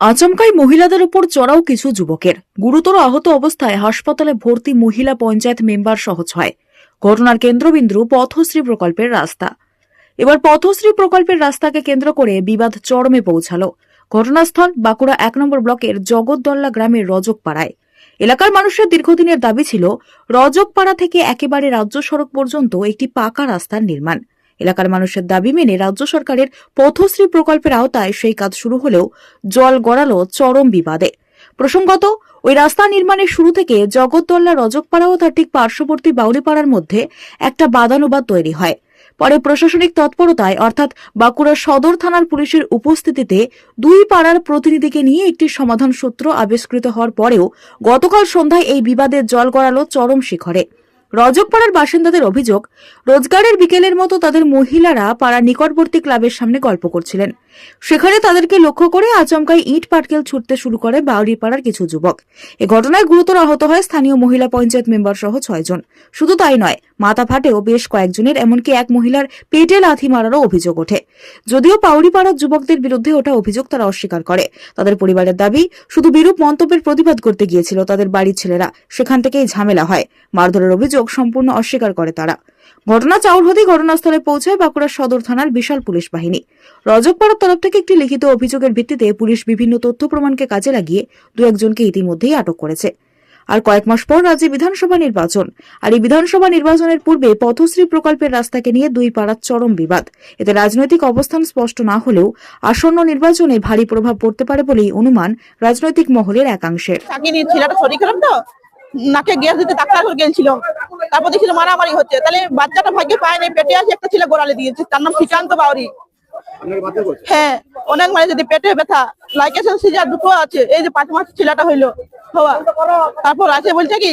আচমকাই মহিলাদের উপর চড়াও কিছু যুবকের। গুরুতর আহত অবস্থায় হাসপাতালে ভর্তি মহিলা পঞ্চায়েত মেম্বার সহ ছয় ঘটনার কেন্দ্রবিন্দু পথশ্রী প্রকল্পের রাস্তা। এবার পথশ্রী প্রকল্পের রাস্তাকে কেন্দ্র করে বিবাদ চরমে পৌঁছালো। ঘটনাস্থল বাঁকুড়া এক নম্বর ব্লকের জগদ্দল্লা গ্রামের রজকপাড়ায়। এলাকার মানুষের দীর্ঘদিনের দাবি ছিল, রজকপাড়া থেকে একেবারে রাজ্য সড়ক পর্যন্ত একটি পাকা রাস্তার নির্মাণ। এলাকার মানুষের দাবি মেনে রাজ্য সরকারের পথশ্রী প্রকল্পের আওতায় সেই কাজ শুরু হলেও জল গড়ালো চরম বিবাদে। প্রসঙ্গত, ওই রাস্তা নির্মাণের শুরু থেকে জগদ্দল্লা রজকপাড়া ও তার ঠিক পার্শ্ববর্তী বাউরিপাড়ার মধ্যে একটা বাদানুবাদ তৈরি হয়। পরে প্রশাসনিক তৎপরতায়, অর্থাৎ বাঁকুড়া সদর থানার পুলিশের উপস্থিতিতে দুই পাড়ার প্রতিনিধিকে নিয়ে একটি সমাধান সূত্র আবিষ্কৃত হওয়ার পরেও গতকাল সন্ধ্যায় এই বিবাদের জল গড়ালো চরম শিখরে। রজকপাড়ার বাসিন্দাদের অভিযোগ, রোজগারের বিকেলের মতো তাদের মহিলারা পাড়ার নিকটবর্তী ক্লাবের সামনে গল্প করছিলেন। সেখানে তাদেরকে লক্ষ্য করে আচমকাই ইট পাটকেল ছুটতে শুরু করে বাউরিপাড়ার কিছু যুবক। এ ঘটনায় গুরুতর আহত হয় স্থানীয় মহিলা পঞ্চায়েত মেম্বার সহ ছয়জন শুধু তাই নয়, মাথা ফাটেও বেশ কয়েকজনের, এমনকি এক মহিলার পেটে লাথি মারারও অভিযোগ ওঠে। যদিও পাউরিপাড়ার যুবকদের বিরুদ্ধে ওঠা অভিযোগ তারা অস্বীকার করে। তাদের পরিবারের দাবি, শুধু বিরূপ মন্তব্যের প্রতিবাদ করতে গিয়েছিল তাদের বাড়ির ছেলেরা। সেখান থেকেই ঝামেলা হয়। মারধরের অভিযোগ সম্পূর্ণ অস্বীকার করে তারা। ঘটনা চাউর হতেই ঘটনাস্থলে পৌঁছায় বাঁকুড়া সদর থানার বিশাল পুলিশ বাহিনী। রজকপাড়ার তরফ থেকে একটি লিখিত অভিযোগের ভিত্তিতে পুলিশ বিভিন্ন তথ্য প্রমাণকে কাজে লাগিয়ে দু একজনকে ইতিমধ্যেই আটক করেছে। আর কয়েক মাস পর রাজ্যে বিধানসভা নির্বাচন। আর এই বিধানসভা নির্বাচনের পূর্বে পথশ্রী প্রকল্পের রাস্তাকে নিয়ে দুই পাড়ার চরম বিবাদ। এতে রাজনৈতিক অবস্থান স্পষ্ট না হলেও আসন্ন নির্বাচনে ভারী প্রভাব পড়তে পারে বলেই অনুমান রাজনৈতিক মহলের একাংশের। নাকে গ্যাস দিতে ডাক্তার গেছিল তারপর দেখছিল মারামারি হচ্ছে। তাহলে বাচ্চাটা ভাগ্যে পায় নাই পেটে আছে একটা ছেলে গোড়ালে দিয়েছে। তার নাম শ্রীকান্ত বাউরি। হ্যাঁ অনেক মানে যদি পেটে ব্যথা লাইকেশন সিজার দুটো আছে এই যে পাঁচ মাস ছেলেটা হইল হওয়া। তারপর আছে বলছে কি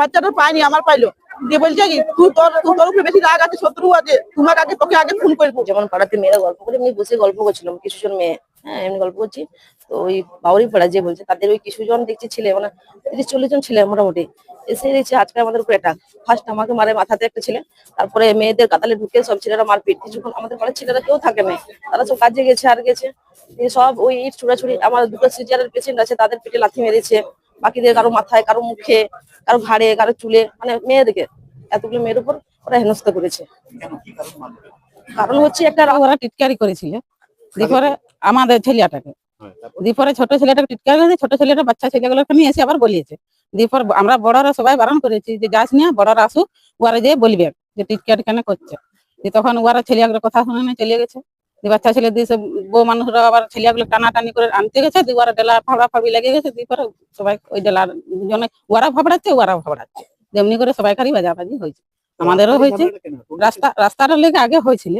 বাচ্চাটা পায়নি আমার পাইলো। দিয়ে বলছে কি তুই তোর তোর উপরে বেশি রাগ আছে শত্রু আছে। তোমার আগে তোকে আগে ফোন করব যেমন পাড়াতে মেয়েরা গল্প করে এমনি বসে গল্প করছিলাম কিছুজন মেয়ে। হ্যাঁ এমনি গল্প করছি। তো ওই বাউরি পাড়া যে বলছে তাদের ওই কিছুজন দেখছি ছেলে মানে তিরিশ চল্লিশ জন ছেলে মোটামুটি। এসে দেখছি আজকে আমাদের উপরে অ্যাটাক ফার্স্ট আমাকে মারে মাথাতে একটা ছেলে তারপরে মেয়েদের কাতালে ঢুকে সব ছেলেরা মারপিট। কিছুক্ষণ আমাদের পাড়ার ছেলেরা কেউ থাকে না। তারা সব কাজে গেছে আর গেছে। সব ওই ইট ছুড়াছুড়ি আমার দুটো সিজারের পেশেন্ট আছে তাদের পেটে লাথি মেরেছে। বাকিদের কারও মাথায় কারও মুখে কারও ঘাড়ে কারও চুলে মানে মেয়েদেরকে। এতগুলো মেয়ের উপর ওরা হেনস্থা করেছে। কারণ হচ্ছে একটা ওরা টিটকারি করেছিল। আমাদের ছেলেটাকে। দিপরে ছোট ছেলেটাকে টিটকারি করেছে ছোট ছেলেটা বাচ্চা ছেলেগুলোকে নিয়ে এসে আবার বলিয়েছে। দিপর আমরা বড়রা সবাই বারণ করেছি যে যাস নিয়ে বড়রা আসুক ওরা যে বলবে যে টিটকারি কেন করছে। দিয়ে তখন ওরা ছেলেগুলো কথা শুনে না চলে গেছে। দিয়ে বাচ্চা ছেলে দিয়ে সব বউ মানুষরা আবার ছেলেগুলো টানাটানি করে আনতে গেছে দিয়ে ওরা ডেলা ফাবড়া ফাবড়ি লেগে গেছে। দিয়ে পরে সবাই ওই ডেলার জন্য ওরা ফাবড়াচ্ছে ওরা ফাবড়াচ্ছে যেমনি করে সবাইকারই বাজাবাজি হয়েছে। আমাদেরও হয়েছে। রাস্তা রাস্তাটা লেগে আগে হয়েছিল।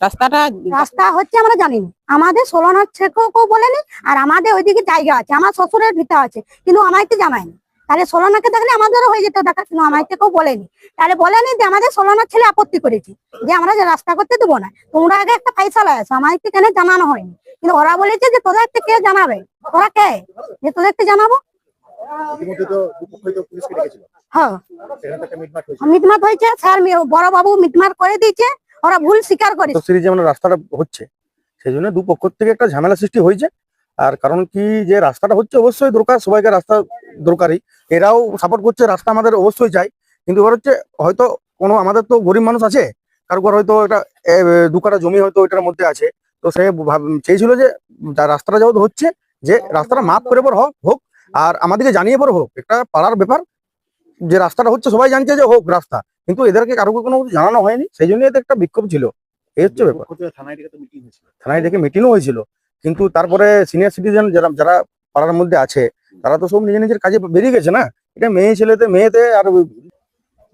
রাস্তাটা রাস্তা হচ্ছে আমরা জানি না। আমাদের সোলানোর থেকেও কেউ বলেনি আর আমাদের ওইদিকে জায়গা আছে। আমার শ্বশুরের ভিটা আছে। কিন্তু আমাকে জানায়নি। তাহলে সোলানাকে দেখলে আমাদেরও হয়ে যেত দেখা। কিন্তু আমাকে কেউ বলেনি। তাহলে বলেনি যে আমাদের সোলানার ছেলে আপত্তি করেছে যে আমরা যে রাস্তা করতে দেবো না। তোমরা আগে একটা ফাইসালা আছে আমাকে কেন জানানো হয়নি। কিন্তু ওরা বলেছে যে তোদেরকে কে জানাবে? তোরা কে? যে তোদেরকে জানাব? হ্যাঁ। সেখানে তো একটা মিটমাট হয়েছে। মিটমাট হয়েছে। স্যার বড় বাবু মিটমাট করে দিয়েছে। ওরা ভুল স্বীকার করেছে তো সিরিজে মানে রাস্তাটা হচ্ছে সেই জন্য দু পক্ষ থেকে একটা ঝামেলা সৃষ্টি হয়েছে। আর কারণ কি, যে রাস্তাটা হচ্ছে অবশ্যই দরকার, সবাইকে রাস্তা দরকারই। এরাও সাপোর্ট করছে, রাস্তা আমাদের অবশ্যই চাই। কিন্তু এবার হচ্ছে, হয়তো কোনো, আমাদের তো গরিব মানুষ আছে, কারও কারও হয়তো এটা দু কাটা জমি হয়তো এটার মধ্যে আছে। তো সে চেয়েছিল যে রাস্তাটা যেহেতু হচ্ছে, যে রাস্তাটা মাপ করে পর হোক হোক। আর আমাদেরকে জানিয়ে পর হোক, একটা পাড়ার ব্যাপার। যে রাস্তাটা হচ্ছে, সবাই জানছে যে হোক রাস্তা। কিন্তু এদেরকে কারও কোনো কিছু জানানো হয়নি সেই জন্য এদের একটা বিক্ষোভ ছিল। এই হচ্ছে ব্যাপার। থানায় ডেকে মিটিংও হয়েছিল। কিন্তু তারপরে সিনিয়র সিটিজেন যারা যারা পাড়ার মধ্যে আছে তারা তো সব নিজের নিজের কাজে বেরিয়ে গেছে না? এটা মেয়ে ছেলেতে মেয়েতে আর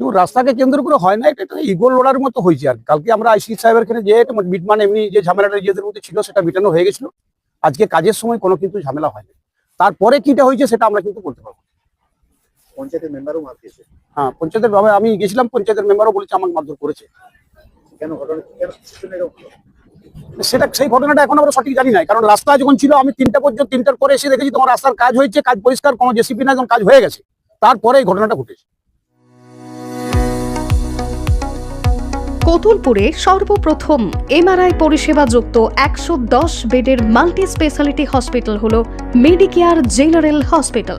কিন্তু রাস্তাকে কেন্দ্র করে হয় না এটা একটা ইগোল লড়ার মতো হয়েছে আর। কালকে আমরা আইসি সাহেবের এখানে যে মিটমান এমনি যে ঝামেলাটা নিজেদের মধ্যে ছিল সেটা মিটানো হয়ে গেছিল। আজকে কাজের সময় কোনো কিন্তু ঝামেলা হয়নি তারপরে কিটা হয়েছে সেটা আমরা কিন্তু বলতে পারব। পঞ্চায়েতের মেম্বারও মার দিয়েছে হ্যাঁ পঞ্চায়েতের ভাবে আমি গেছিলাম পঞ্চায়েতের মেম্বারও বলেছে আমাকে মারধর করেছে। কেন ঘটনা কেন? সেটা সেই ঘটনাটা এখন আমরা সঠিক জানি না কারণ রাস্তা যখন ছিল আমি তিনটা পর্যন্ত তিনটার পরে এসে দেখেছি তোমার রাস্তার কাজ হয়েছে কাজ পরিষ্কার কোনো জেসিপি না যখন কাজ হয়ে গেছে। তারপরে এই ঘটনাটা ঘটেছে। কতুলপুরে সর্বপ্রথম এমআরআই পরিষেবা যুক্ত একশো দশ বেডের মাল্টি স্পেশালিটি হসপিটাল হল মেডিকেয়ার জেনারেল হসপিটাল।